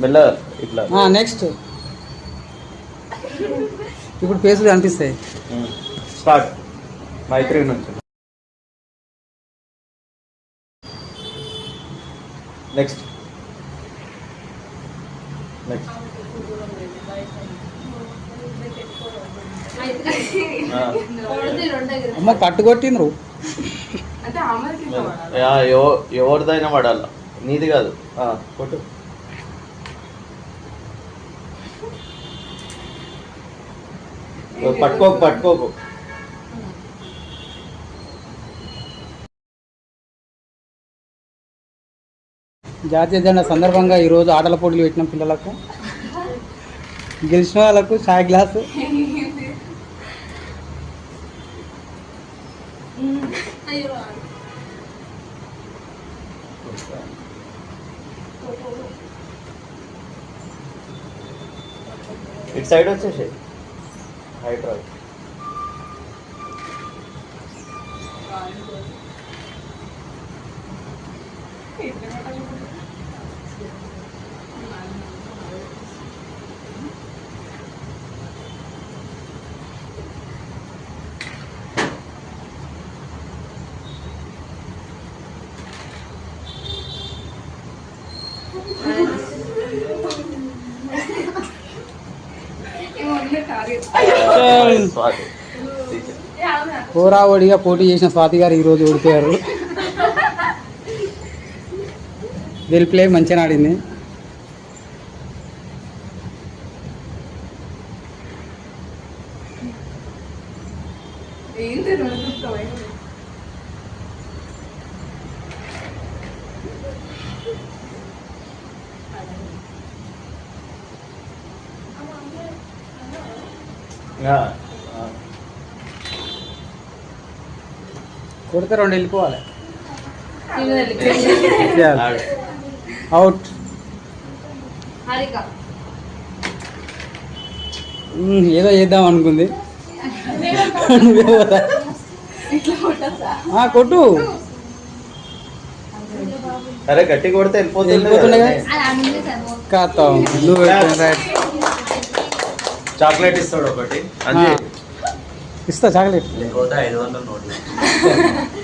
మెల్ల. ఇట్లా. నెక్స్ట్ ఇప్పుడు పేసులు కనిపిస్తాయి. స్టార్ట్ మైత్రి నుంచి నెక్స్ట్ నెక్స్ట్ అమ్మ పట్టుకొట్టిండ్రు ఎవరిదైనా పడాల? నీది కాదు. ఆ, కొట్టు. పట్టుకోకు పట్టుకోకు జాతీయ జెండా సందర్భంగా ఈరోజు ఆటల పోటీలు పెట్టిన పిల్లలకు. గెలిచిన వాళ్ళకు చాయ్ గ్లాసు. इट साइड से हाइड्रॉल Thank you. టీచర్. హోరావడిగా పోటీ చేసిన స్వాతి గారు ఈరోజు ఓడిపోయారు వెల్ ప్లే మంచిగా ఆడింది ఏంటి కొడితే రెండు వెళ్ళిపోవాలి. అవుట్ ఏదో చేద్దాం అనుకుంది. కొట్టు. అరే గట్టి కొడితే వెళ్ళిపోతుంది వెళ్ళిపోతుండగా? కదా. కాతాం నువ్వు రైట్. చాక్లెట్ ఇస్తాడు ఒకటి. అంతే ఇస్తా చాక్లెట్. ఐదు వందల నోట్లు